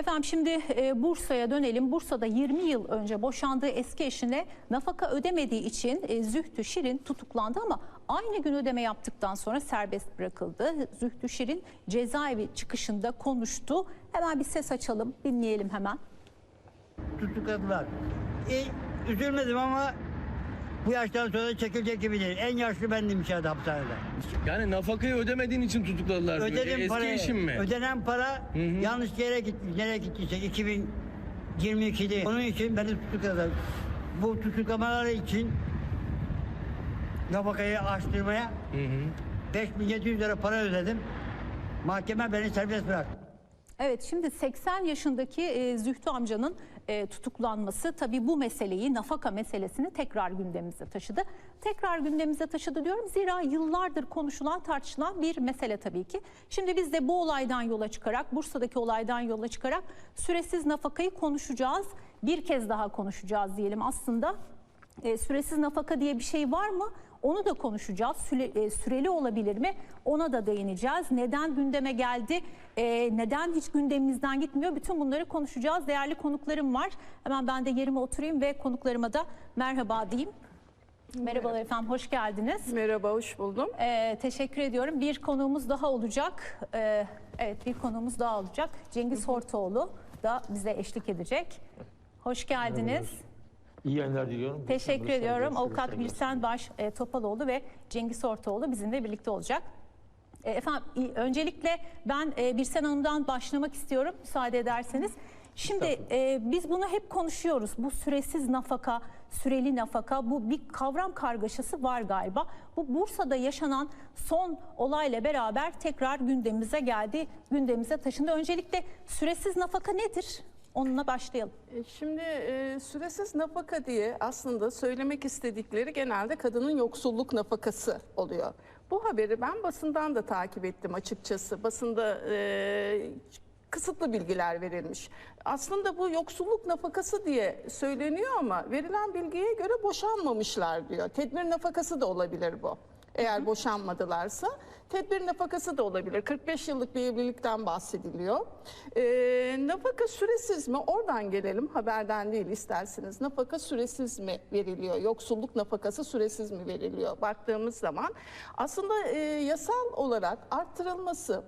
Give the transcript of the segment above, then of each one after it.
Efendim şimdi e, Bursa'ya dönelim. Bursa'da 20 yıl önce boşandığı eski eşine nafaka ödemediği için e, Zühtü Şirin tutuklandı ama aynı gün ödeme yaptıktan sonra serbest bırakıldı. Zühtü Şirin cezaevi çıkışında konuştu. Hemen bir ses açalım, dinleyelim hemen. tutukladılar. E, üzülmedim ama bu yaştan sonra çekilecek gibi değil. En yaşlı bendim içeride hapishanede. Yani nafakayı ödemediğin için tutukladılar. Ödedim Eski parayı. eşin mi? Ödenen para hı. yanlış yere gitmiş. Nereye gittiyse 2022'de. Onun için beni tutukladılar. Bu tutuklamaları için nafakayı açtırmaya Hı hı. 5700 lira para ödedim. Mahkeme beni serbest bıraktı. Evet şimdi 80 yaşındaki e, Zühtü amcanın e, tutuklanması tabii bu meseleyi nafaka meselesini tekrar gündemimize taşıdı. Tekrar gündemimize taşıdı diyorum zira yıllardır konuşulan tartışılan bir mesele tabii ki. Şimdi biz de bu olaydan yola çıkarak Bursa'daki olaydan yola çıkarak süresiz nafakayı konuşacağız. Bir kez daha konuşacağız diyelim aslında. E, süresiz nafaka diye bir şey var mı? Onu da konuşacağız. Süre, e, süreli olabilir mi? Ona da değineceğiz. Neden gündeme geldi? E, neden hiç gündemimizden gitmiyor? Bütün bunları konuşacağız. Değerli konuklarım var. Hemen ben de yerime oturayım ve konuklarıma da merhaba diyeyim. Merhabalar efendim, hoş geldiniz. Merhaba, hoş buldum. Ee, teşekkür ediyorum. Bir konuğumuz daha olacak. Ee, evet, bir konuğumuz daha olacak. Cengiz Hortoğlu da bize eşlik edecek. Hoş geldiniz. İyi yayınlar diliyorum. Teşekkür ediyorum. Avukat. Birsen Baş e, Topaloğlu ve Cengiz Hortoğlu bizimle birlikte olacak. E, Efendim öncelikle ben e, Birsen Hanım'dan başlamak istiyorum müsaade ederseniz. Şimdi e, biz bunu hep konuşuyoruz. Bu süresiz nafaka, süreli nafaka bu bir kavram kargaşası var galiba. Bu Bursa'da yaşanan son olayla beraber tekrar gündemimize geldi, gündemimize taşındı. Öncelikle süresiz nafaka nedir? Onunla başlayalım. E, Şimdi e, süresiz nafaka diye aslında söylemek istedikleri genelde kadının yoksulluk nafakası oluyor. Bu haberi ben basından da takip ettim açıkçası. Basında e, kısıtlı bilgiler verilmiş. Aslında bu yoksulluk nafakası diye söyleniyor ama verilen bilgiye göre boşanmamışlar diyor. Tedbir nafakası da olabilir bu. Eğer boşanmadılarsa tedbir nafakası da olabilir. 45 yıllık bir evlilikten bahsediliyor. Ee, nafaka süresiz mi? Oradan gelelim. Haberden değil isterseniz. Nafaka süresiz mi veriliyor? Yoksulluk nafakası süresiz mi veriliyor? Baktığımız zaman aslında e, yasal olarak arttırılması,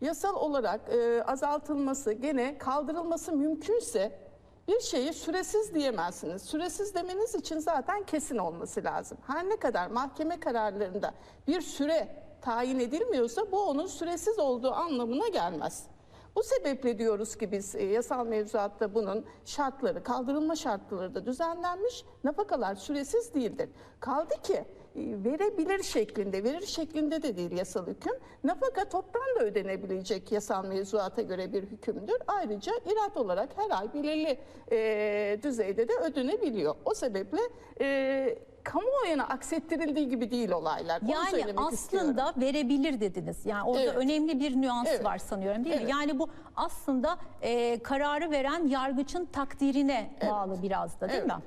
yasal olarak e, azaltılması, gene kaldırılması mümkünse bir şeyi süresiz diyemezsiniz. Süresiz demeniz için zaten kesin olması lazım. Her ne kadar mahkeme kararlarında bir süre tayin edilmiyorsa bu onun süresiz olduğu anlamına gelmez. Bu sebeple diyoruz ki biz e, yasal mevzuatta bunun şartları, kaldırılma şartları da düzenlenmiş. Nafakalar süresiz değildir. Kaldı ki verebilir şeklinde, verir şeklinde de değil yasal hüküm. Nafaka toptan da ödenebilecek yasal mevzuata göre bir hükümdür. Ayrıca irat olarak her ay belirli e, düzeyde de ödenebiliyor. O sebeple e, kamuoyuna aksettirildiği gibi değil olaylar. Onu Yani aslında istiyorum. verebilir dediniz. Yani orada Evet. önemli bir nüans Evet. var sanıyorum değil mi? Evet. Yani bu aslında e, kararı veren yargıçın takdirine bağlı biraz da değil Evet. mi?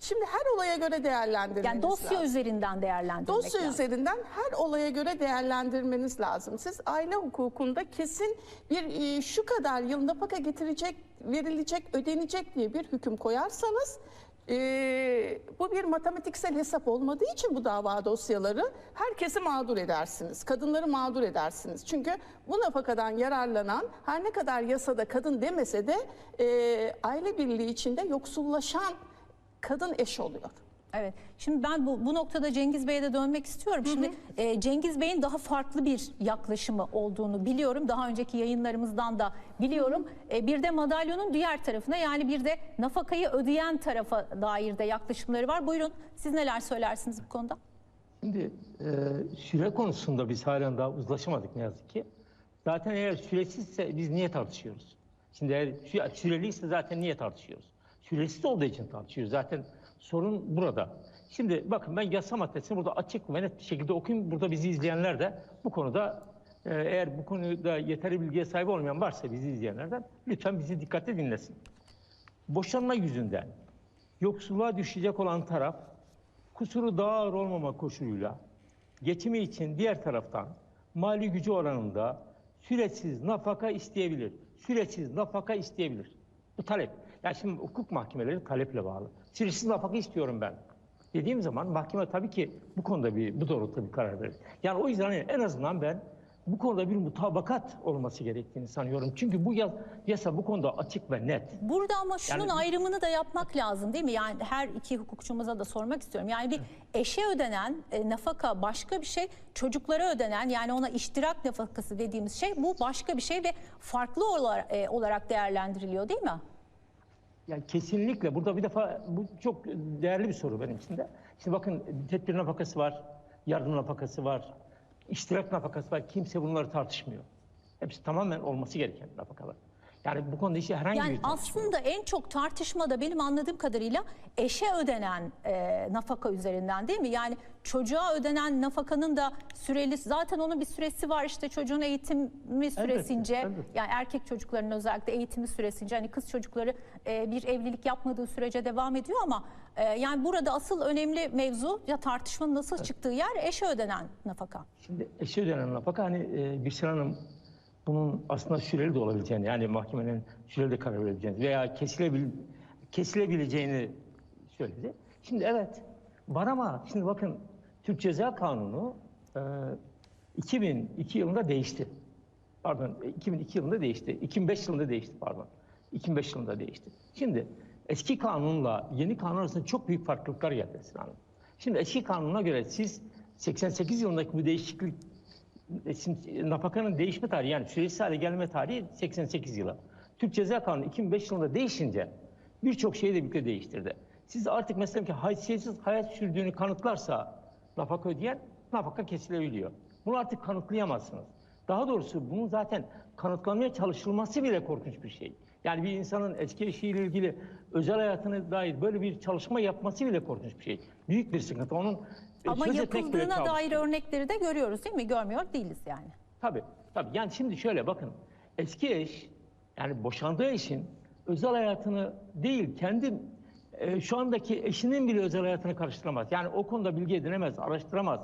Şimdi her olaya göre değerlendirmeniz Yani dosya lazım. üzerinden değerlendirmek Dosya lazım. üzerinden her olaya göre değerlendirmeniz lazım. Siz aile hukukunda kesin bir e, şu kadar yıl nafaka getirecek, verilecek, ödenecek diye bir hüküm koyarsanız e, bu bir matematiksel hesap olmadığı için bu dava dosyaları herkesi mağdur edersiniz. Kadınları mağdur edersiniz. Çünkü bu nafakadan yararlanan her ne kadar yasada kadın demese de e, aile birliği içinde yoksullaşan kadın eş oluyor. Evet. Şimdi ben bu, bu noktada Cengiz Bey'e de dönmek istiyorum. Şimdi e, Cengiz Bey'in daha farklı bir yaklaşımı olduğunu biliyorum. Daha önceki yayınlarımızdan da biliyorum. E, bir de madalyonun diğer tarafına yani bir de nafakayı ödeyen tarafa dair de yaklaşımları var. Buyurun siz neler söylersiniz bu konuda? Şimdi e, süre konusunda biz halen daha uzlaşamadık ne yazık ki. Zaten eğer süresizse biz niye tartışıyoruz? Şimdi eğer sü- süreliyse zaten niye tartışıyoruz? Süresiz olduğu için tartışıyoruz. Zaten sorun burada. Şimdi bakın ben yasa maddesini burada açık ve net bir şekilde okuyayım. Burada bizi izleyenler de bu konuda e, eğer bu konuda yeterli bilgiye sahip olmayan varsa bizi izleyenlerden lütfen bizi dikkatle dinlesin. Boşanma yüzünden yoksulluğa düşecek olan taraf kusuru daha ağır olmama koşuluyla geçimi için diğer taraftan mali gücü oranında süresiz nafaka isteyebilir. süresiz nafaka isteyebilir. Bu talep. Yani şimdi hukuk mahkemeleri taleple bağlı. Süresiz nafaka istiyorum ben. Dediğim zaman mahkeme tabii ki bu konuda bir bu doğrultuda bir karar verir. Yani o yüzden hani en azından ben bu konuda bir mutabakat olması gerektiğini sanıyorum. Çünkü bu ya- yasa bu konuda açık ve net. Burada ama şunun Yani- ayrımını da yapmak lazım değil mi? Yani her iki hukukçumuza da sormak istiyorum. Yani bir eşe ödenen e, nafaka başka bir şey, çocuklara ödenen yani ona iştirak nafakası dediğimiz şey bu başka bir şey ve farklı olarak, e, olarak değerlendiriliyor değil mi? Yani kesinlikle burada bir defa bu çok değerli bir soru benim için de. Şimdi bakın tedbir nafakası var, yardım nafakası var, iştirak nafakası var. Kimse bunları tartışmıyor. Hepsi tamamen olması gereken nafakalar. Yani bu konuda işte herhangi Yani bir tartışma aslında en çok tartışmada benim anladığım kadarıyla eşe ödenen e, nafaka üzerinden değil mi? Yani çocuğa ödenen nafakanın da süreli zaten onun bir süresi var işte çocuğun eğitimi süresince elbette. yani erkek çocukların özellikle eğitimi süresince hani kız çocukları e, bir evlilik yapmadığı sürece devam ediyor ama e, yani burada asıl önemli mevzu ya tartışmanın nasıl çıktığı yer eşe ödenen nafaka. Şimdi eşe ödenen nafaka hani e, Gülşen Hanım bunun aslında süreli de olabileceğini yani mahkemenin süreli de karar verebileceğini veya kesilebil, kesilebileceğini söyledi. Şimdi evet var şimdi bakın Türk Ceza Kanunu e, 2002 yılında değişti. Pardon 2002 yılında değişti. 2005 yılında değişti pardon. 2005 yılında değişti. Şimdi eski kanunla yeni kanun arasında çok büyük farklılıklar geldi Esra. Şimdi eski kanuna göre siz 88 yılındaki bu değişiklik e, şimdi nafakanın değişme tarihi yani süresiz hale gelme tarihi 88 yılı. Türk Ceza Kanunu 2005 yılında değişince birçok şeyi de birlikte değiştirdi. Siz artık mesela ki haysiyetsiz hayat sürdüğünü kanıtlarsa nafaka ödeyen nafaka kesilebiliyor. Bunu artık kanıtlayamazsınız. Daha doğrusu bunun zaten kanıtlamaya çalışılması bile korkunç bir şey. Yani bir insanın eski eşiyle ilgili özel hayatına dair böyle bir çalışma yapması bile korkunç bir şey. Büyük bir sıkıntı. Onun e, Ama söz etmek bile yapıldığına dair örnekleri de görüyoruz değil mi? Görmüyor değiliz yani. Tabii, tabii. Yani şimdi şöyle bakın. Eski eş, yani boşandığı eşin özel hayatını değil, kendi e, şu andaki eşinin bile özel hayatını karıştıramaz. Yani o konuda bilgi edinemez, araştıramaz.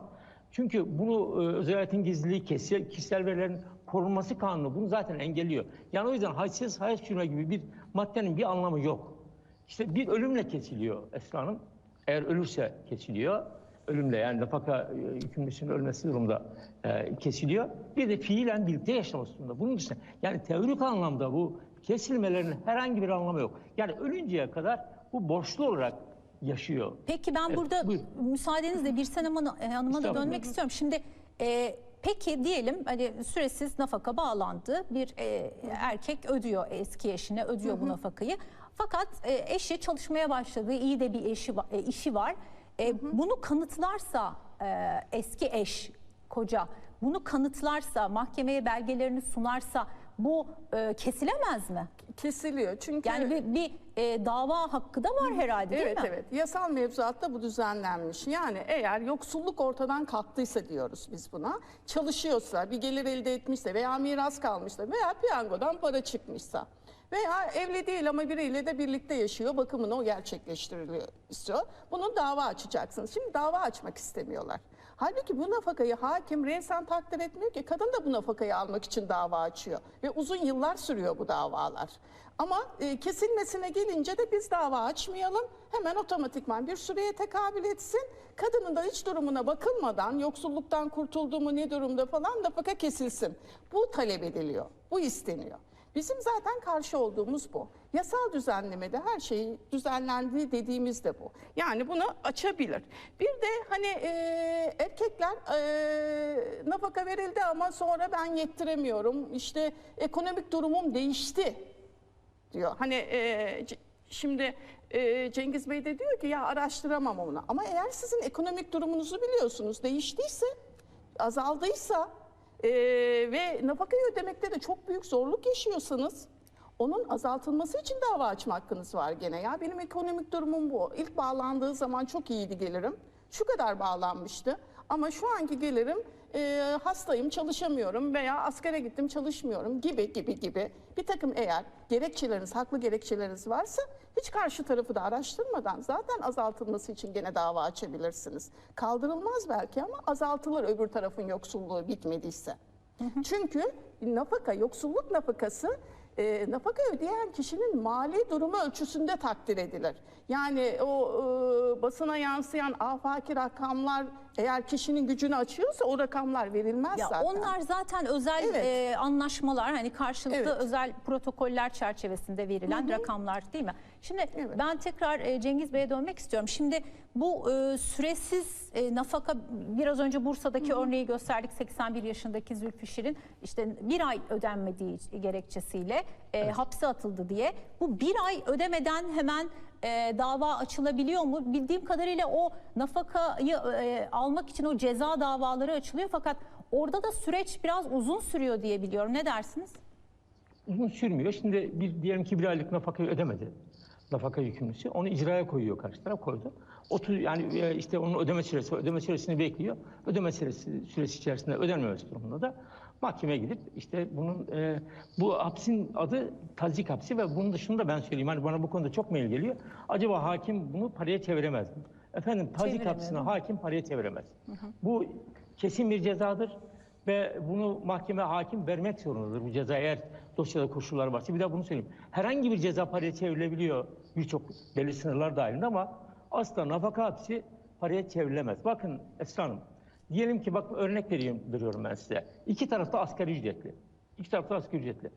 Çünkü bunu e, özel hayatın gizliliği, kişisel, kişisel verilerin korunması kanunu bunu zaten engelliyor. Yani o yüzden haysiz hayat sürme gibi bir maddenin bir anlamı yok. İşte bir ölümle kesiliyor Esra Hanım. Eğer ölürse kesiliyor. Ölümle yani nafaka e, yükümlüsünün ölmesi durumda e, kesiliyor. Bir de fiilen birlikte yaşaması durumunda. Bunun dışında yani teorik anlamda bu kesilmelerin herhangi bir anlamı yok. Yani ölünceye kadar bu borçlu olarak yaşıyor. Peki ben Evet, burada buyurun. müsaadenizle bir Hanım, Hanım'a da Estağfurullah. dönmek istiyorum. Şimdi e, peki diyelim hani süresiz nafaka bağlandı. Bir e, erkek ödüyor eski eşine ödüyor bu nafakayı. Fakat e, eşi çalışmaya başladı. iyi de bir eşi e, işi var. E, bunu kanıtlarsa e, eski eş koca bunu kanıtlarsa mahkemeye belgelerini sunarsa bu e, kesilemez mi? Kesiliyor. Çünkü Yani bir, bir e, dava hakkı da var herhalde değil Evet mi? evet. Yasal mevzuatta bu düzenlenmiş. Yani eğer yoksulluk ortadan kalktıysa diyoruz biz buna. Çalışıyorsa, bir gelir elde etmişse veya miras kalmışsa veya piyangodan para çıkmışsa veya evli değil ama biriyle de birlikte yaşıyor, bakımını o gerçekleştiriliyor istiyor. Bunun dava açacaksınız. Şimdi dava açmak istemiyorlar. Halbuki bu nafakayı hakim resen takdir etmiyor ki kadın da bu nafakayı almak için dava açıyor ve uzun yıllar sürüyor bu davalar. Ama e, kesilmesine gelince de biz dava açmayalım. Hemen otomatikman bir süreye tekabül etsin. Kadının da hiç durumuna bakılmadan yoksulluktan kurtuldu mu ne durumda falan nafaka kesilsin. Bu talep ediliyor. Bu isteniyor. Bizim zaten karşı olduğumuz bu. Yasal düzenlemede her şeyi düzenlendiği dediğimiz de bu. Yani bunu açabilir. Bir de hani e, erkekler e, nafaka verildi ama sonra ben yettiremiyorum. İşte ekonomik durumum değişti diyor. Hani e, şimdi e, Cengiz Bey de diyor ki ya araştıramam onu. Ama eğer sizin ekonomik durumunuzu biliyorsunuz değiştiyse, azaldıysa e, ve nafakayı ödemekte de çok büyük zorluk yaşıyorsanız onun azaltılması için dava açma hakkınız var gene. Ya benim ekonomik durumum bu. İlk bağlandığı zaman çok iyiydi gelirim. Şu kadar bağlanmıştı. Ama şu anki gelirim e, hastayım çalışamıyorum veya askere gittim çalışmıyorum gibi gibi gibi bir takım eğer gerekçeleriniz haklı gerekçeleriniz varsa hiç karşı tarafı da araştırmadan zaten azaltılması için gene dava açabilirsiniz. Kaldırılmaz belki ama azaltılır öbür tarafın yoksulluğu bitmediyse. Çünkü nafaka, yoksulluk nafakası e, nafaka ödeyen kişinin mali durumu ölçüsünde takdir edilir. Yani o e, basına yansıyan afaki rakamlar eğer kişinin gücünü açıyorsa o rakamlar verilmez Ya zaten. onlar zaten özel Evet. e, anlaşmalar hani karşılıklı Evet. özel protokoller çerçevesinde verilen rakamlar değil mi? Şimdi Evet. ben tekrar e, Cengiz Bey'e dönmek istiyorum. Şimdi bu e, süresiz e, nafaka biraz önce Bursa'daki örneği gösterdik 81 yaşındaki Zülfişir'in işte bir ay ödenmediği gerekçesiyle e, hapse atıldı diye. Bu bir ay ödemeden hemen e, dava açılabiliyor mu? Bildiğim kadarıyla o nafakayı e, almak için o ceza davaları açılıyor fakat orada da süreç biraz uzun sürüyor diye biliyorum. Ne dersiniz? uzun sürmüyor. Şimdi bir diyelim ki bir aylık nafakayı ödemedi. Nafaka yükümlüsü. Onu icraya koyuyor karşı taraf koydu. 30 yani e, işte onun ödeme süresi, ödeme süresini bekliyor. Ödeme süresi, süresi içerisinde ödenmemesi durumunda da mahkemeye gidip işte bunun e, bu hapsin adı tazik hapsi ve bunun dışında ben söyleyeyim hani bana bu konuda çok mail geliyor. Acaba hakim bunu paraya çeviremez mi? Efendim tazik hapsini hakim paraya çeviremez. Bu kesin bir cezadır ve bunu mahkeme hakim vermek zorundadır bu ceza eğer dosyada koşullar varsa. Bir daha bunu söyleyeyim. Herhangi bir ceza paraya çevrilebiliyor birçok belli sınırlar dahilinde ama asla nafaka hapsi paraya çevrilemez. Bakın Esra Hanım, diyelim ki bak örnek veriyorum duruyorum ben size. İki tarafta asgari ücretli. İki tarafta asgari ücretli.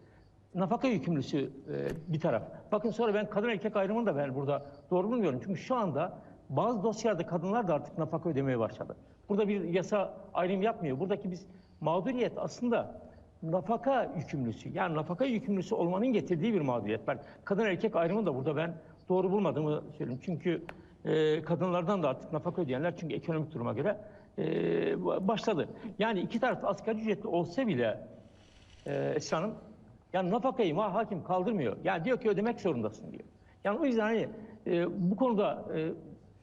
Nafaka yükümlüsü e, bir taraf. Bakın sonra ben kadın erkek ayrımını da ben burada doğru bulmuyorum. Çünkü şu anda bazı dosyalarda kadınlar da artık nafaka ödemeye başladı. Burada bir yasa ayrım yapmıyor. Buradaki biz mağduriyet aslında nafaka yükümlüsü. Yani nafaka yükümlüsü olmanın getirdiği bir mağduriyet. Ben kadın erkek ayrımını da burada ben doğru bulmadığımı söylüyorum. Çünkü e, kadınlardan da artık nafaka ödeyenler çünkü ekonomik duruma göre e, başladı. Yani iki tarafta asgari ücretli olsa bile e, Esra Hanım. Yani nafakayı ma hakim kaldırmıyor. Yani diyor ki ödemek zorundasın diyor. Yani o yüzden hani e, bu konuda e,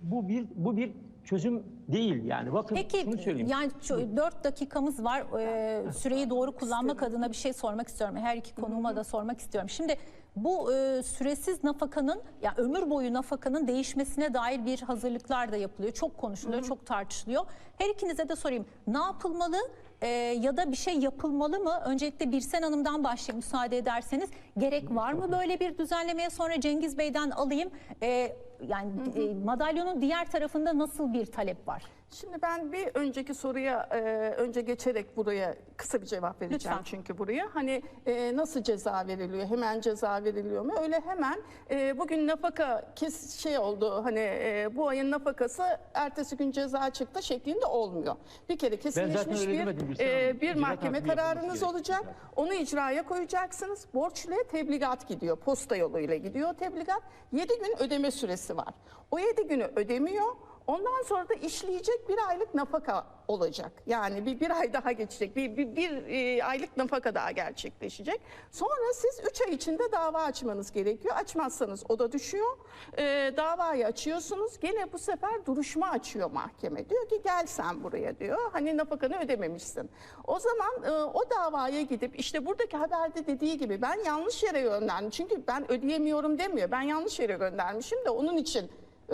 bu bir bu bir çözüm değil yani. Bakın Peki şunu söyleyeyim. yani 4 dakikamız var. Ee, süreyi doğru kullanmak adına bir şey sormak istiyorum. Her iki konuğuma da sormak istiyorum. Şimdi bu e, süresiz nafakanın ya ömür boyu nafakanın değişmesine dair bir hazırlıklar da yapılıyor. Çok konuşuluyor, çok tartışılıyor. Her ikinize de sorayım. Ne yapılmalı? e, ya da bir şey yapılmalı mı? Öncelikle Birsen Hanım'dan başlayayım müsaade ederseniz. Gerek var mı böyle bir düzenlemeye? Sonra Cengiz Bey'den alayım. E, yani e, madalyonun diğer tarafında nasıl bir talep var? Şimdi ben bir önceki soruya e, önce geçerek buraya kısa bir cevap vereceğim Lütfen. çünkü buraya. Hani e, nasıl ceza veriliyor? Hemen ceza veriliyor mu? Öyle hemen e, bugün nafaka kes şey oldu hani e, bu ayın nafakası ertesi gün ceza çıktı şeklinde olmuyor. Bir kere kesinleşmiş bir e, bir mahkeme kararınız gerekiyor. olacak. Onu icraya koyacaksınız. Borçluya tebligat gidiyor. Posta yoluyla gidiyor tebligat. 7 gün ödeme süresi var. O 7 günü ödemiyor. Ondan sonra da işleyecek bir aylık nafaka olacak. Yani bir, bir ay daha geçecek. Bir, bir, bir e, aylık nafaka daha gerçekleşecek. Sonra siz 3 ay içinde dava açmanız gerekiyor. Açmazsanız o da düşüyor. E, davayı açıyorsunuz. Gene bu sefer duruşma açıyor mahkeme. Diyor ki gel sen buraya diyor. Hani nafakanı ödememişsin. O zaman e, o davaya gidip işte buradaki haberde dediği gibi ben yanlış yere gönderdim. Çünkü ben ödeyemiyorum demiyor. Ben yanlış yere göndermişim de onun için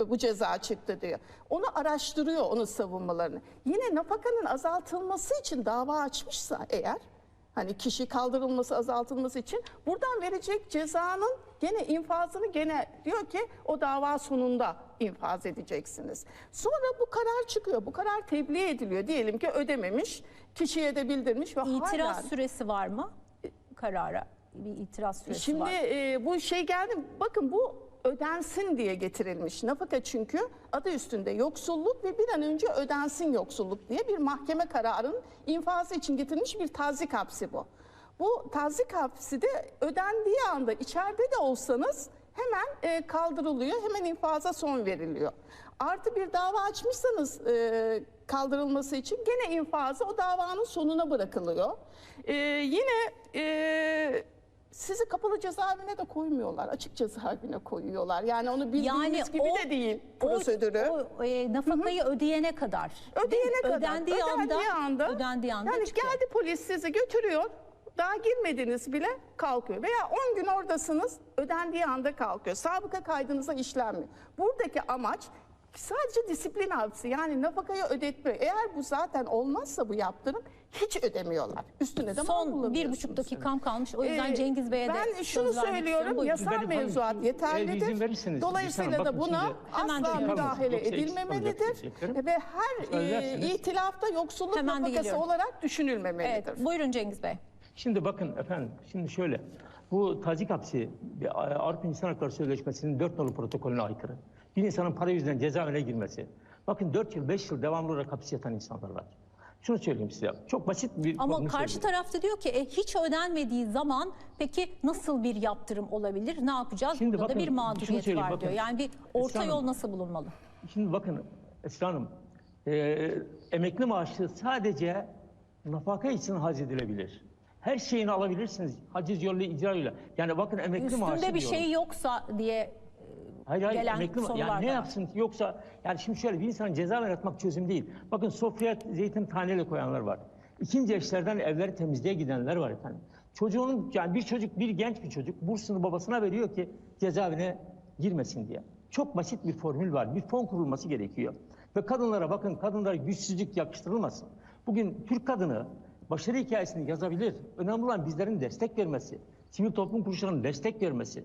bu ceza çıktı diyor. Onu araştırıyor onun savunmalarını. Yine nafakanın azaltılması için dava açmışsa eğer hani kişi kaldırılması azaltılması için buradan verecek cezanın gene infazını gene diyor ki o dava sonunda infaz edeceksiniz. Sonra bu karar çıkıyor. Bu karar tebliğ ediliyor. Diyelim ki ödememiş, kişiye de bildirmiş ve İtiraz hala süresi var mı karara? Bir itiraz süresi Şimdi var. e, bu şey geldi. Bakın bu ödensin diye getirilmiş. Nafaka çünkü adı üstünde yoksulluk ve bir an önce ödensin yoksulluk diye bir mahkeme kararının infazı için getirilmiş bir tazik hapsi bu. Bu tazik hapsi de ödendiği anda içeride de olsanız hemen e, kaldırılıyor, hemen infaza son veriliyor. Artı bir dava açmışsanız e, kaldırılması için gene infazı o davanın sonuna bırakılıyor. E, yine sizi kapalı cezaevine de koymuyorlar. Açık cezaevine koyuyorlar. Yani onu bildiğiniz Yani gibi o- de değil o- prosedürü. O, e, nafakayı ödeyene kadar. ödeyene kadar. Ödendiği anda, anda, ödendiği anda yani çıkıyor. geldi polis sizi götürüyor. Daha girmediniz bile kalkıyor. Veya 10 gün oradasınız ödendiği anda kalkıyor. Sabıka kaydınıza işlenmiyor. Buradaki amaç sadece disiplin hapsi yani nafakayı ödetmiyor. Eğer bu zaten olmazsa bu yaptırım hiç ödemiyorlar. Üstüne de Son bir buçuk dakikam kalmış. O yüzden Ee, Cengiz Bey'e de ben şunu söylüyorum yasal Benim- mevzuat izin yeterlidir. Dolayısıyla da buna Hemen asla dönüyorum. müdahale Yoksa eksik edilmemelidir kalmayacak ve her e, itilafta yoksulluk Hemen nafakası geliyorum. olarak düşünülmemelidir. Evet, buyurun Cengiz Bey. Şimdi bakın efendim, şimdi şöyle. Bu tazik hapsi bir Avrupa İnsan Hakları Sözleşmesi'nin 4 nolu protokolüne aykırı. Bir insanın para yüzünden cezaevine girmesi. Bakın 4 yıl, 5 yıl devamlı olarak hapis yatan insanlar var. Şunu söyleyeyim size. Çok basit bir Ama karşı tarafta diyor ki e, hiç ödenmediği zaman peki nasıl bir yaptırım olabilir? Ne yapacağız? Şimdi Burada da bakın, bir şunu mağduriyet var bakın. diyor. Yani bir orta Esra yol Hanım. nasıl bulunmalı? Şimdi bakın Esra Hanım, e, emekli maaşı sadece nafaka için haz edilebilir. Her şeyini alabilirsiniz. Haciz yoluyla, icra yoluyla. Yani bakın emekli maaşı Üstünde bir diyorum. şey yoksa diye Hayır hayır gelen emekli ma- sorular yani ne yapsın ki? yoksa yani şimdi şöyle bir insanın ceza yaratmak çözüm değil. Bakın sofraya zeytin taneyle koyanlar var. İkinci eşlerden evleri temizliğe gidenler var efendim. Çocuğunun yani bir çocuk bir genç bir çocuk bursunu babasına veriyor ki cezaevine girmesin diye. Çok basit bir formül var. Bir fon kurulması gerekiyor. Ve kadınlara bakın kadınlara güçsüzlük yakıştırılmasın. Bugün Türk kadını başarı hikayesini yazabilir. Önemli olan bizlerin destek vermesi. Sivil toplum kuruluşlarının destek vermesi.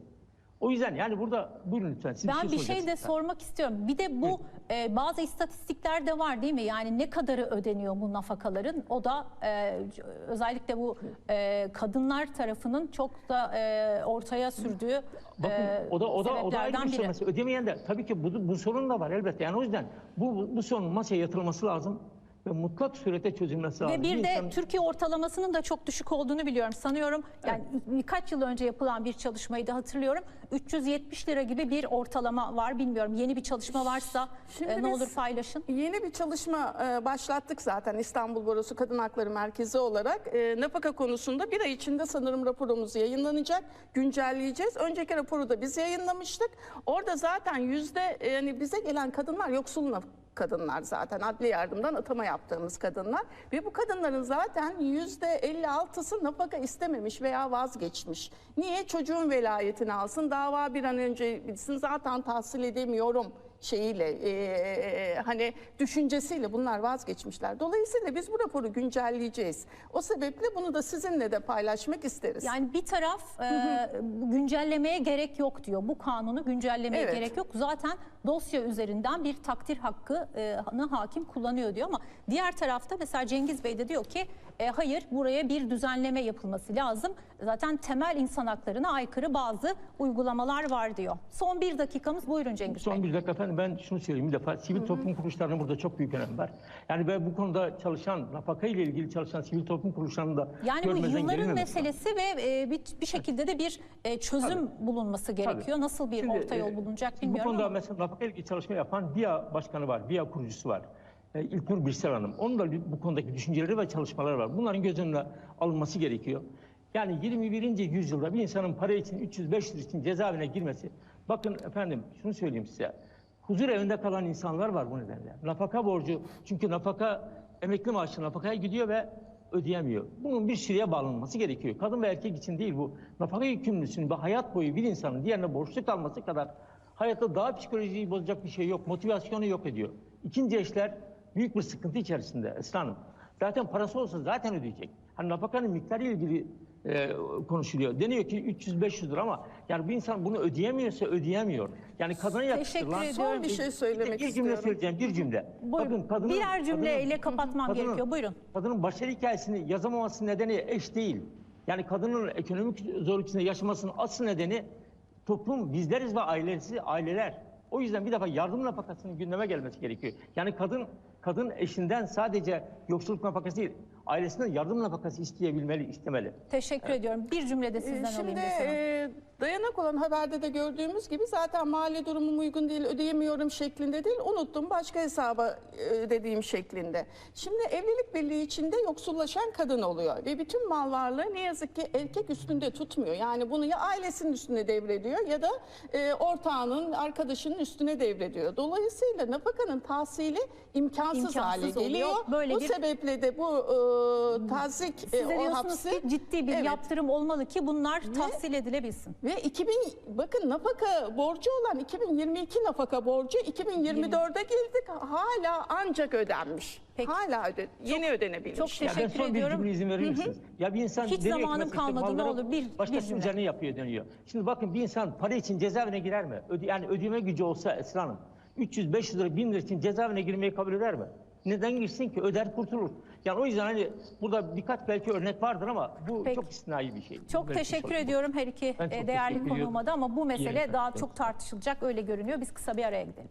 O yüzden yani burada buyurun lütfen. Siz Ben bir şey de sormak istiyorum. Bir de bu e, bazı istatistikler de var değil mi? Yani ne kadarı ödeniyor bu nafakaların? O da e, özellikle bu e, kadınlar tarafının çok da e, ortaya sürdüğü Bakın e, o da o da o da ayrı bir şey. Ödemeyen de tabii ki bu, bu sorun da var elbette. Yani o yüzden bu bu, bu sorunun masaya yatırılması lazım ve mutlak surette çözülmesi lazım. Ve bir de insan- Türkiye ortalamasının da çok düşük olduğunu biliyorum. Sanıyorum yani birkaç yıl önce yapılan bir çalışmayı da hatırlıyorum. 370 lira gibi bir ortalama var. Bilmiyorum yeni bir çalışma varsa Şimdi e, ne olur paylaşın. Yeni bir çalışma e, başlattık zaten İstanbul Barosu Kadın Hakları Merkezi olarak. E, nafaka konusunda bir ay içinde sanırım raporumuz yayınlanacak. Güncelleyeceğiz. Önceki raporu da biz yayınlamıştık. Orada zaten yüzde e, yani bize gelen kadınlar yoksul kadınlar zaten. Adli yardımdan atama yaptığımız kadınlar. Ve bu kadınların zaten yüzde 56'sı nafaka istememiş veya vazgeçmiş. Niye? Çocuğun velayetini alsın. Dava bir an önce bitsin. Zaten tahsil edemiyorum şeyiyle e, hani düşüncesiyle bunlar vazgeçmişler. Dolayısıyla biz bu raporu güncelleyeceğiz. O sebeple bunu da sizinle de paylaşmak isteriz. Yani bir taraf e, güncellemeye gerek yok diyor. Bu kanunu güncellemeye Evet. gerek yok. Zaten dosya üzerinden bir takdir hakkını hakim kullanıyor diyor ama diğer tarafta mesela Cengiz Bey de diyor ki e, hayır buraya bir düzenleme yapılması lazım. Zaten temel insan haklarına aykırı bazı uygulamalar var diyor. Son bir dakikamız buyurun Cengiz Son Bey. bir dakika efendim ben şunu söyleyeyim bir defa sivil toplum kuruluşlarının burada çok büyük önem var. Yani ben bu konuda çalışan nafaka ile ilgili çalışan sivil toplum kuruluşlarının da Yani bu görmezden yılların gelinmemesi lazım. meselesi ve e, bir, bir şekilde de bir e, çözüm bulunması gerekiyor. Nasıl bir Şimdi, orta yol e, bulunacak bilmiyorum Bu konuda ama. mesela nafaka ile ilgili çalışma yapan BİA başkanı var, BİA kurucusu var. E, İlknur Birsel Hanım. Onun da bu konudaki düşünceleri ve çalışmaları var. Bunların göz önüne alınması gerekiyor. Yani 21. yüzyılda bir insanın para için 300-500 için cezaevine girmesi. Bakın efendim şunu söyleyeyim size. Huzur evinde kalan insanlar var bu nedenle. Nafaka borcu çünkü nafaka emekli maaşı nafakaya gidiyor ve ödeyemiyor. Bunun bir süreye bağlanması gerekiyor. Kadın ve erkek için değil bu. Nafaka yükümlüsünün ve hayat boyu bir insanın diğerine borçlu kalması kadar hayatta daha psikolojiyi bozacak bir şey yok. Motivasyonu yok ediyor. İkinci eşler büyük bir sıkıntı içerisinde Esra Hanım. Zaten parası olsa zaten ödeyecek. Hani nafakanın miktarı ile ilgili e, konuşuluyor. Deniyor ki 300-500 lira ama yani bir insan bunu ödeyemiyorsa ödeyemiyor. Yani kadına yakıştırılan... Teşekkür Son ediyorum. bir şey söylemek bir cümle istiyorum. söyleyeceğim, bir cümle. Buyurun. Birer cümleyle kapatmam gerekiyor. Buyurun. Kadının başarı hikayesini yazamaması nedeni eş değil. Yani kadının ekonomik zorluk içinde yaşamasının asıl nedeni toplum, bizleriz ve ailesi, aileler. O yüzden bir defa yardım nafakasının gündeme gelmesi gerekiyor. Yani kadın kadın eşinden sadece yoksulluk nafakası değil, ailesinden yardım nafakası isteyebilmeli, istemeli. Teşekkür ediyorum. Bir cümlede Ee, sizden Şimdi alayım Besen Hanım. e, dayanak olan haberde de gördüğümüz gibi zaten mali durumum uygun değil, ödeyemiyorum şeklinde değil, unuttum başka hesaba e, ödediğim şeklinde. Şimdi evlilik birliği içinde yoksullaşan kadın oluyor ve bütün mal varlığı ne yazık ki erkek üstünde tutmuyor. Yani bunu ya ailesinin üstüne devrediyor ya da e, ortağının, arkadaşının üstüne devrediyor. Dolayısıyla nafakanın tahsili imkansız, İmkansız hale oluyor. geliyor. Böyle bu bir- sebeple de bu e, tazik e, Siz de o hapsi ki ciddi bir Evet. yaptırım olmalı ki bunlar tahsil edilebilsin. Ve 2000 bakın nafaka borcu olan 2022 nafaka borcu 2024'e girdik hala ancak ödenmiş. Peki. Hala öde, yeni ödenebilmiş. çok Ya ben Teşekkür son bir ediyorum. cümle izin verir misiniz? Ya bir insan Hiç zamanım kalmadı, ne olur bir- bir başkasının üzerine yapıyor deniyor. Şimdi bakın bir insan para için cezaevine girer mi? Öde, yani ödeme gücü olsa Esra Hanım 300 500 lira 1000 lira için cezaevine girmeyi kabul eder mi? Neden girsin ki? Öder kurtulur. Yani o yüzden hani burada birkaç belki örnek vardır ama bu Peki. çok istisnai bir şey. Çok Böyle bir teşekkür şey. ediyorum her iki e, değerli konuğuma da ama bu mesele daha çok tartışılacak öyle görünüyor. Biz kısa bir araya gidelim.